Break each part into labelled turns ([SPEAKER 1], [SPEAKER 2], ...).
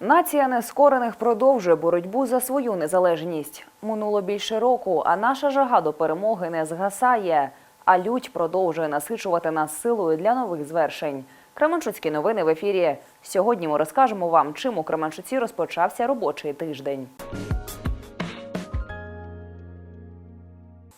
[SPEAKER 1] Нація нескорених продовжує боротьбу за свою незалежність. Минуло більше року, а наша жага до перемоги не згасає. А лють продовжує насичувати нас силою для нових звершень. Кременчуцькі новини в ефірі. Сьогодні ми розкажемо вам, чим у Кременчуці розпочався робочий тиждень.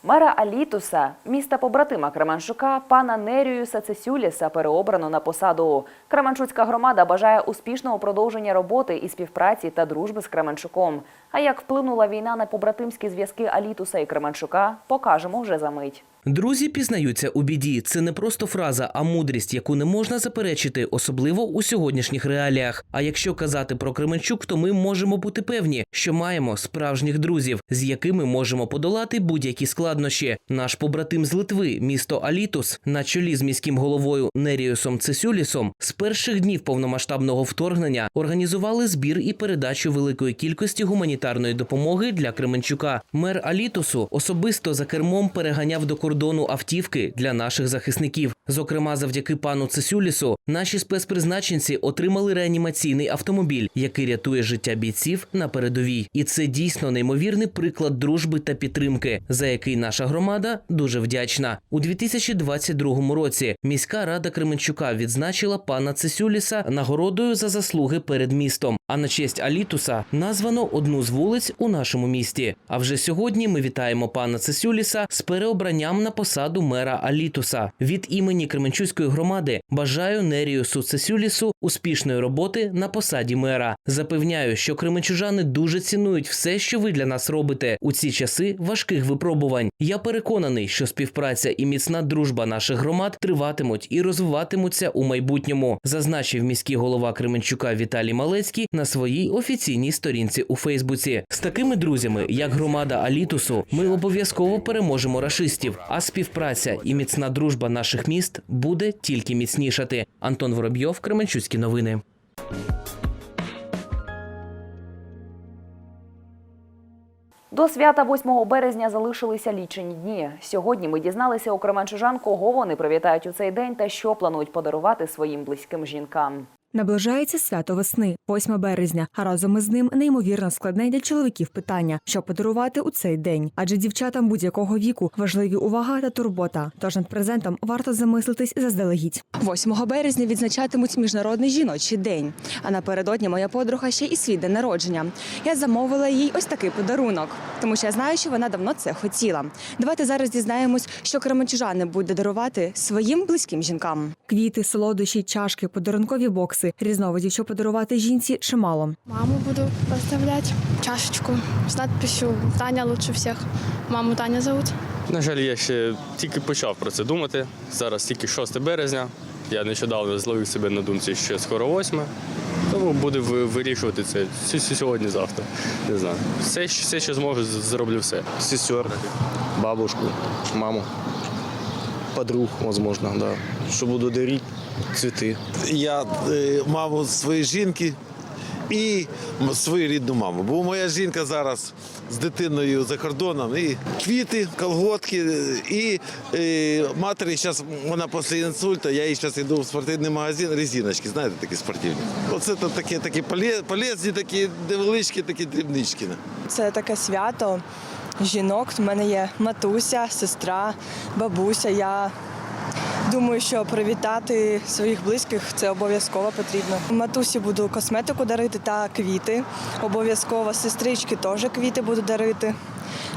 [SPEAKER 1] Мера Алітуса, міста побратима Кременчука, пана Нерію Цесюліса переобрано на посаду. Кременчуцька громада бажає успішного продовження роботи і співпраці та дружби з Кременчуком. А як вплинула війна на побратимські зв'язки Алітуса і Кременчука, покажемо вже за мить.
[SPEAKER 2] Друзі пізнаються у біді. Це не просто фраза, а мудрість, яку не можна заперечити, особливо у сьогоднішніх реаліях. А якщо казати про Кременчук, то ми можемо бути певні, що маємо справжніх друзів, з якими можемо подолати будь-які складнощі. Наш побратим з Литви, місто Алітус, на чолі з міським головою Неріусом Цесюлісом, з перших днів повномасштабного вторгнення організували збір і передачу великої кількості гуманітарної допомоги для Кременчука. Мер Алітусу особисто за кермом переганяв до кордону автівки для наших захисників. Зокрема, завдяки пану Цесюлісу, наші спецпризначенці отримали реанімаційний автомобіль, який рятує життя бійців на передовій. І це дійсно неймовірний приклад дружби та підтримки, за який наша громада дуже вдячна. У 2022 році міська рада Кременчука відзначила пана Цесюліса нагородою за заслуги перед містом. А на честь Алітуса названо одну з вулиць у нашому місті. А вже сьогодні ми вітаємо пана Цесюліса з переобранням на посаду мера Алітуса. Від імені Кременчуцької громади бажаю Неріусу Цесюлісу успішної роботи на посаді мера. Запевняю, що кременчужани дуже цінують все, що ви для нас робите у ці часи важких випробувань. Я переконаний, що співпраця і міцна дружба наших громад триватимуть і розвиватимуться у майбутньому, зазначив міський голова Кременчука Віталій Малецький на своїй офіційній сторінці у Фейсбуці. З такими друзями, як громада Алітусу, ми обов'язково переможемо рашистів. А співпраця і міцна дружба наших міст буде тільки міцнішати. Антон Воробйов, Кременчуцькі новини.
[SPEAKER 1] До свята 8 березня залишилися лічені дні. Сьогодні ми дізналися у Кременчужан, кого вони привітають у цей день та що планують подарувати своїм близьким жінкам.
[SPEAKER 3] Наближається свято весни, 8 березня, а разом із ним неймовірно складне для чоловіків питання, що подарувати у цей день. Адже дівчатам будь-якого віку важливі увага та турбота. Тож над презентом варто замислитись заздалегідь.
[SPEAKER 4] 8 березня відзначатимуть міжнародний жіночий день. А напередодні моя подруга ще і свій день народження. Я замовила їй ось такий подарунок, тому що я знаю, що вона давно це хотіла. Давайте зараз дізнаємось, що кременчужани буде дарувати своїм близьким жінкам.
[SPEAKER 3] Квіти, солодощі, чашки, подарункові бокси, різновидів, що подарувати жінці, чимало.
[SPEAKER 5] Маму буду поставлять, чашечку с надписью «Таня лучше всех». Маму Таня зовут.
[SPEAKER 6] На жаль, я ще тільки почав про це думати. Зараз тільки 6 березня. Я нещодавно зловив себе на думці, що скоро 8. Тому буду вирішувати це сьогодні-завтра. Не знаю. Все, що- все, що зможу, зроблю все.
[SPEAKER 7] сестер, бабушку, маму, подруг, возможно, да. Что буду дарить? Цветы.
[SPEAKER 8] я е, маму своєї жінки і свою рідну маму. Бо моя жінка зараз з дитиною за кордоном. І квіти, колготки, е, і е, матері зараз вона після інсульту, я їй зараз йду в спортивний магазин, резиночки, знаєте, такі спортивні. Оце то такі, такі поле- полезні, такі невеличкі, такі дрібнички.
[SPEAKER 9] Це таке свято жінок. У мене є матуся, сестра, бабуся. Я думаю, що привітати своїх близьких це обов'язково потрібно. Матусі буду косметику дарити та квіти. Обов'язково сестрички теж квіти буду дарити.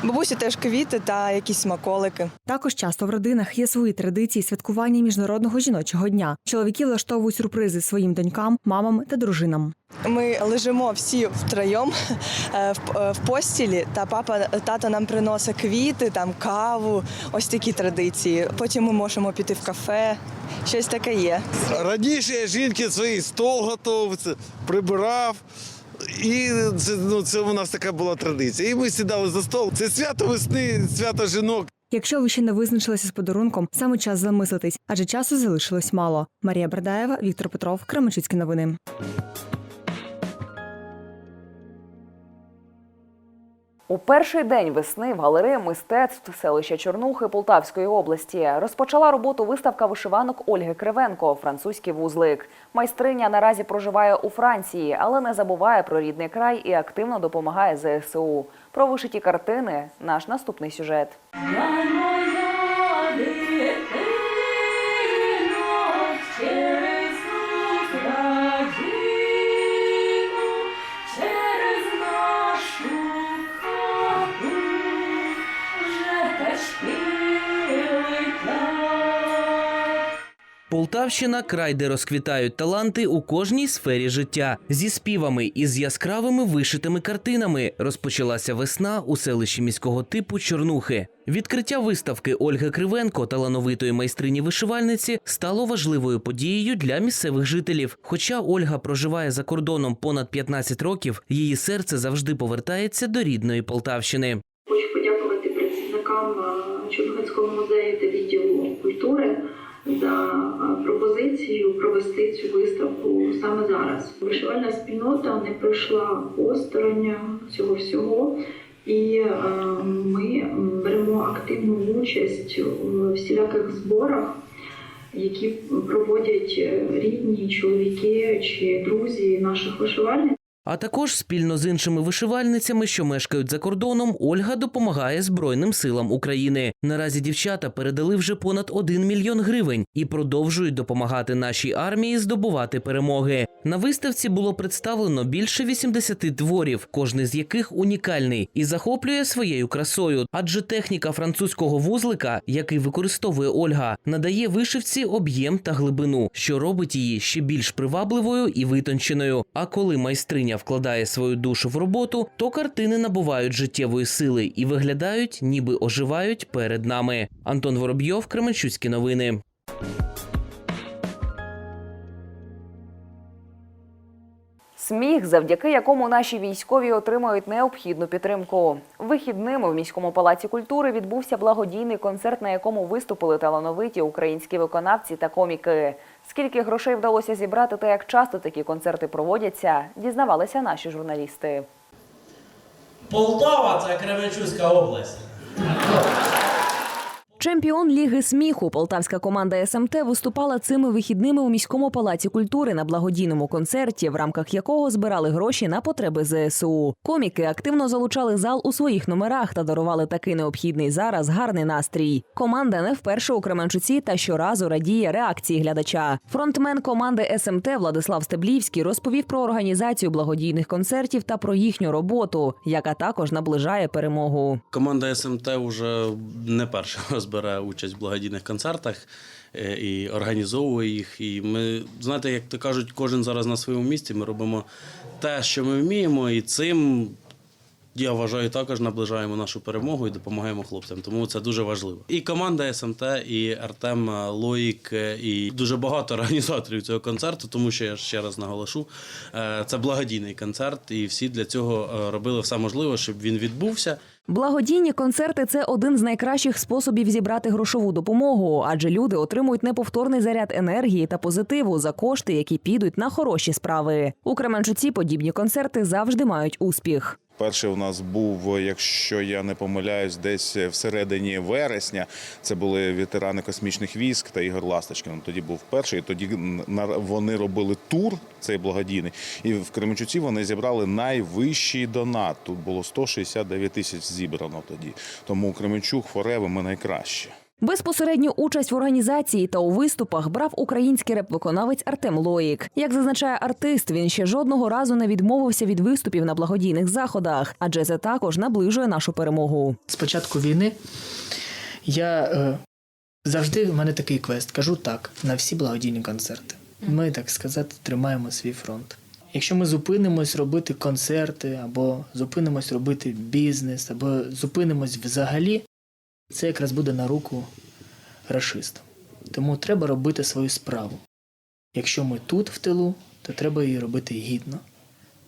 [SPEAKER 9] Бабусі теж квіти та якісь смаколики.
[SPEAKER 3] Також часто в родинах є свої традиції святкування міжнародного жіночого дня. Чоловіки влаштовують сюрпризи своїм донькам, мамам та дружинам.
[SPEAKER 9] Ми лежимо всі втроєм е, в, е, постілі, та папа тато нам приносить квіти, там каву, ось такі традиції. Потім ми можемо піти в кафе. Щось таке є.
[SPEAKER 8] Раніше жінки свій стол готував, прибирав. І це, ну, це у нас така була традиція. І ми сідали за стол. Це свято весни, свято жінок.
[SPEAKER 3] Якщо ви ще не визначилися з подарунком, саме час замислитись, адже часу залишилось мало. Марія Бердаєва, Віктор Петров, Кременчуцькі новини.
[SPEAKER 1] У перший день весни в галереї мистецтв селища Чорнухи Полтавської області розпочала роботу виставка вишиванок Ольги Кривенко Французький вузлик. Майстриня наразі проживає у Франції, але не забуває про рідний край і активно допомагає ЗСУ. Про вишиті картини наш наступний сюжет.
[SPEAKER 2] Полтавщина край, де розквітають таланти у кожній сфері життя. Зі співами і з яскравими вишитими картинами розпочалася весна у селищі міського типу Чорнухи. Відкриття виставки Ольги Кривенко, талановитої майстрині вишивальниці, стало важливою подією для місцевих жителів. Хоча Ольга проживає за кордоном понад 15 років, її серце завжди повертається до рідної Полтавщини.
[SPEAKER 10] Хочу подякувати працівникам е, Чорноградського музею та відділу культури за пропозицію провести цю виставку саме зараз. Вишивальна спільнота не пройшла осторонь цього всього, і е, ми беремо активну участь у всіляких зборах, які проводять е, рідні чоловіки чи друзі наших вишивальників.
[SPEAKER 2] А також спільно з іншими вишивальницями, що мешкають за кордоном, Ольга допомагає Збройним силам України. Наразі дівчата передали вже понад 1 мільйон гривень і продовжують допомагати нашій армії здобувати перемоги. На виставці було представлено більше 80 творів, кожний з яких унікальний і захоплює своєю красою. Адже техніка французького вузлика, який використовує Ольга, надає вишивці об'єм та глибину, що робить її ще більш привабливою і витонченою. А коли майстриня вкладає свою душу в роботу, то картини набувають життєвої сили і виглядають, ніби оживають перед нами. Антон Воробйов, Кременчуцькі новини.
[SPEAKER 1] Сміх, завдяки якому наші військові отримають необхідну підтримку. Вихідними в міському палаці культури відбувся благодійний концерт, на якому виступили талановиті українські виконавці та коміки. Скільки грошей вдалося зібрати та як часто такі концерти проводяться, дізнавалися наші журналісти.
[SPEAKER 11] Полтава це Кременчуцька область.
[SPEAKER 1] Чемпіон Ліги сміху полтавська команда СМТ виступала цими вихідними у міському палаці культури на благодійному концерті, в рамках якого збирали гроші на потреби ЗСУ. Коміки активно залучали зал у своїх номерах та дарували такий необхідний зараз гарний настрій. Команда не вперше у Кременчуці та щоразу радіє реакції глядача. Фронтмен команди СМТ Владислав Стеблівський розповів про організацію благодійних концертів та про їхню роботу, яка також наближає перемогу.
[SPEAKER 12] Команда СМТ вже не перший раз бере участь в благодійних концертах е, і організовує їх. І ми, знаєте, як то кажуть, кожен зараз на своєму місці. Ми робимо те, що ми вміємо, і цим. Я вважаю, також наближаємо нашу перемогу і допомагаємо хлопцям. Тому це дуже важливо. І команда СМТ, і Артем Лоїк, е, і дуже багато організаторів цього концерту, тому що я ще раз наголошу, е, це благодійний концерт, і всі для цього робили все можливе, щоб він відбувся.
[SPEAKER 1] Благодійні концерти це один з найкращих способів зібрати грошову допомогу, адже люди отримують неповторний заряд енергії та позитиву за кошти, які підуть на хороші справи. У Кременчуці подібні концерти завжди мають успіх.
[SPEAKER 13] Перший у нас був, якщо я не помиляюсь, десь всередині вересня. Це були ветерани космічних військ та Ігор Ласточкин. Тоді був перший. Тоді вони робили тур, цей благодійний. І в Кременчуці вони зібрали найвищий донат. Тут було 169 тисяч зібрано тоді. Тому Кременчук Фореви ми найкращі.
[SPEAKER 1] Безпосередню участь в організації та у виступах брав український реп-виконавець Артем Лоїк. Як зазначає артист, він ще жодного разу не відмовився від виступів на благодійних заходах, адже це також наближує нашу перемогу.
[SPEAKER 11] З початку війни я е, завжди в мене такий квест. Кажу так на всі благодійні концерти. Ми, так сказати, тримаємо свій фронт. Якщо ми зупинимось робити концерти, або зупинимось робити бізнес, або зупинимось взагалі, це якраз буде на руку рашистам. Тому треба робити свою справу. Якщо ми тут в тилу, то треба її робити гідно.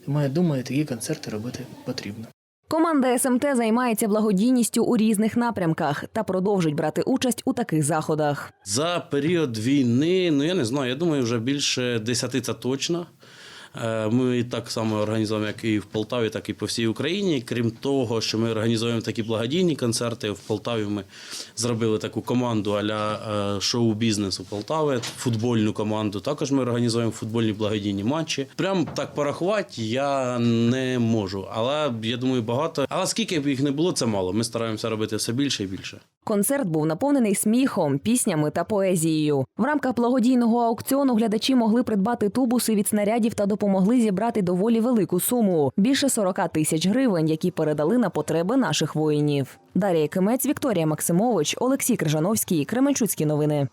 [SPEAKER 11] Тому я думаю, такі концерти робити потрібно.
[SPEAKER 1] Команда СМТ займається благодійністю у різних напрямках та продовжить брати участь у таких заходах.
[SPEAKER 12] За період війни, ну я не знаю, я думаю, вже більше 10 це точно. Е, Ми так само організуємо, як і в Полтаві, так і по всій Україні. Крім того, що ми організуємо такі благодійні концерти. В Полтаві ми зробили таку команду аля е, шоу-бізнесу Полтави, футбольну команду. Також ми організуємо футбольні благодійні матчі. Прям так порахувати я не можу. Але я думаю, багато. Але скільки б їх не було, це мало. Ми стараємося робити все більше і більше.
[SPEAKER 1] Концерт був наповнений сміхом, піснями та поезією. В рамках благодійного аукціону глядачі могли придбати тубуси від снарядів та допомогли зібрати доволі велику суму більше 40 тисяч гривень, які передали на потреби наших воїнів. Дар'я Кимець, Вікторія Максимович, Олексій Крижановський, Кременчуцькі новини.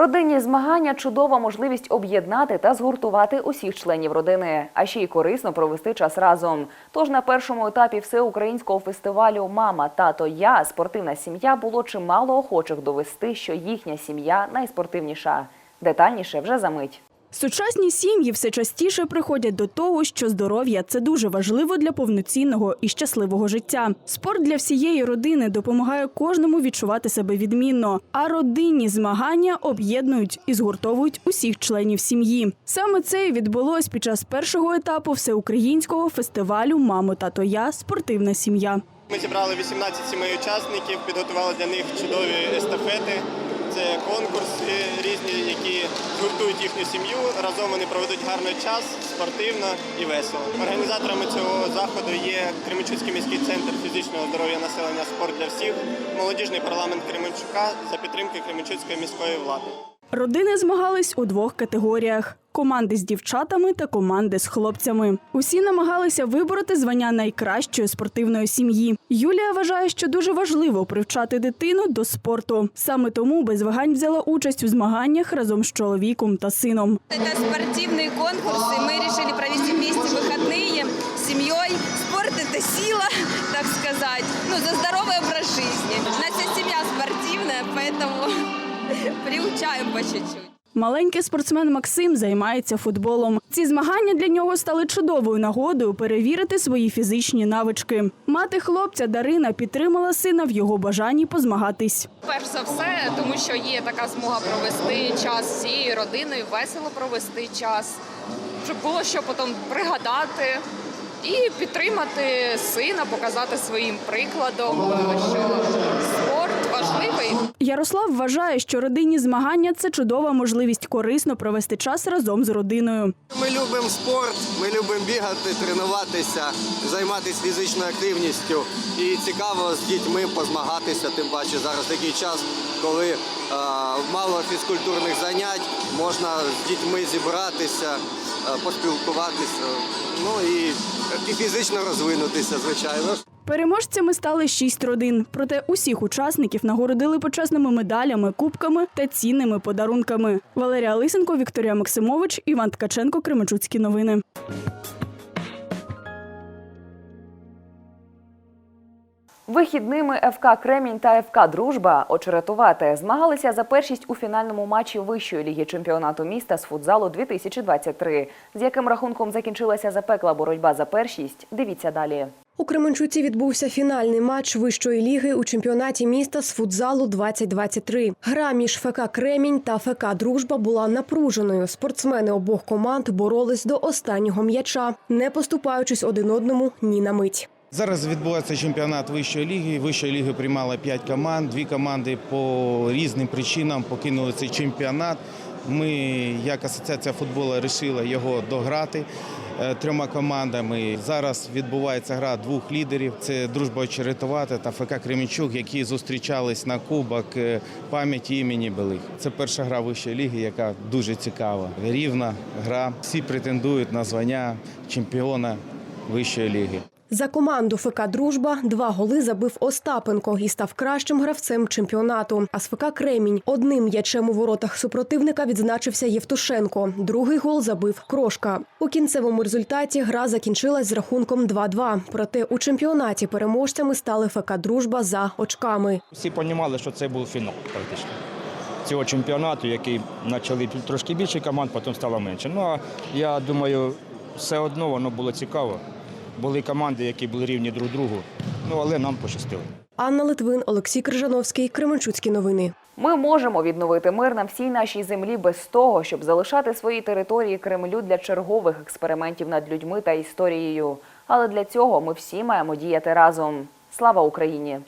[SPEAKER 1] Родинні змагання чудова можливість об'єднати та згуртувати усіх членів родини, а ще й корисно провести час разом. Тож на першому етапі всеукраїнського фестивалю Мама, тато, я спортивна сім'я було чимало охочих довести, що їхня сім'я найспортивніша. Детальніше вже за мить.
[SPEAKER 14] Сучасні сім'ї все частіше приходять до того, що здоров'я це дуже важливо для повноцінного і щасливого життя. Спорт для всієї родини допомагає кожному відчувати себе відмінно, а родинні змагання об'єднують і згуртовують усіх членів сім'ї. Саме це і відбулось під час першого етапу всеукраїнського фестивалю Мамо тато я спортивна сім'я.
[SPEAKER 15] Ми зібрали 18 сімей учасників, підготували для них чудові естафети. Це конкурси різні, які гуртують їхню сім'ю. Разом вони проведуть гарний час, спортивно і весело. Організаторами цього заходу є Кременчуцький міський центр фізичного здоров'я населення Спорт для всіх, молодіжний парламент Кременчука за підтримки Кременчуцької міської влади.
[SPEAKER 14] Родини змагались у двох категоріях: команди з дівчатами та команди з хлопцями. Усі намагалися вибороти звання найкращої спортивної сім'ї. Юлія вважає, що дуже важливо привчати дитину до спорту. Саме тому без вагань взяла участь у змаганнях разом з чоловіком та сином.
[SPEAKER 16] Это спортивные конкурсы. Мы решили провести вместе выходные с семьей. Спорт – это сила, так сказать. Ну, за здоровый образ жизни. У нас вся семья спортивная, поэтому приучаем по чуть-чуть.
[SPEAKER 14] Маленький спортсмен Максим займається футболом. Ці змагання для нього стали чудовою нагодою перевірити свої фізичні навички. Мати хлопця Дарина підтримала сина в його бажанні позмагатись.
[SPEAKER 17] Перш за все, тому що є така змога провести час всією родиною, весело провести час, щоб було що потім пригадати і підтримати сина, показати своїм прикладом, що.
[SPEAKER 14] Ярослав вважає, що родинні змагання це чудова можливість корисно провести час разом з родиною.
[SPEAKER 15] Ми любимо спорт, ми любимо бігати, тренуватися, займатися фізичною активністю. І цікаво з дітьми позмагатися. Тим паче зараз такий час, коли е, мало фізкультурних занять, можна з дітьми зібратися, е, поспілкуватися. Ну і, і фізично розвинутися, звичайно.
[SPEAKER 14] Переможцями стали шість родин. Проте усіх учасників нагородили почесними медалями, кубками та цінними подарунками. Валерія Лисенко, Вікторія Максимович, Іван Ткаченко, Кременчуцькі новини.
[SPEAKER 1] Вихідними ФК Кремінь та ФК Дружба очеретувати змагалися за першість у фінальному матчі Вищої ліги чемпіонату міста з футзалу 2023. З яким рахунком закінчилася запекла боротьба за першість. Дивіться далі.
[SPEAKER 18] У Кременчуці відбувся фінальний матч вищої ліги у чемпіонаті міста з футзалу 2023. Гра між ФК Кремінь та ФК Дружба була напруженою. Спортсмени обох команд боролись до останнього м'яча, не поступаючись один одному ні на мить.
[SPEAKER 19] Зараз відбувається чемпіонат вищої ліги. Вищої ліги приймала п'ять команд. Дві команди по різним причинам покинули цей чемпіонат. Ми, як асоціація футболу, вирішили його дограти трьома командами. Зараз відбувається гра двох лідерів: це дружба Очеретувати та ФК Кремінчук, які зустрічались на кубок е, пам'яті імені Белих. Це перша гра вищої ліги, яка дуже цікава. Рівна гра. Всі претендують на звання чемпіона вищої ліги.
[SPEAKER 18] За команду ФК Дружба два голи забив Остапенко і став кращим гравцем чемпіонату. А з ФК Кремінь одним м'ячем у воротах супротивника відзначився Євтушенко. Другий гол забив Крошка. У кінцевому результаті гра закінчилась з рахунком 2-2. Проте у чемпіонаті переможцями стали ФК Дружба за очками.
[SPEAKER 20] Всі розуміли, що це був фінал практично цього чемпіонату, який почали трошки більше команд, потім стало менше. Ну а я думаю, все одно воно було цікаво. Були команди, які були рівні друг другу, ну але нам пощастило.
[SPEAKER 18] Анна Литвин, Олексій Крижановський, Кременчуцькі новини.
[SPEAKER 1] Ми можемо відновити мир на всій нашій землі без того, щоб залишати свої території Кремлю для чергових експериментів над людьми та історією. Але для цього ми всі маємо діяти разом. Слава Україні!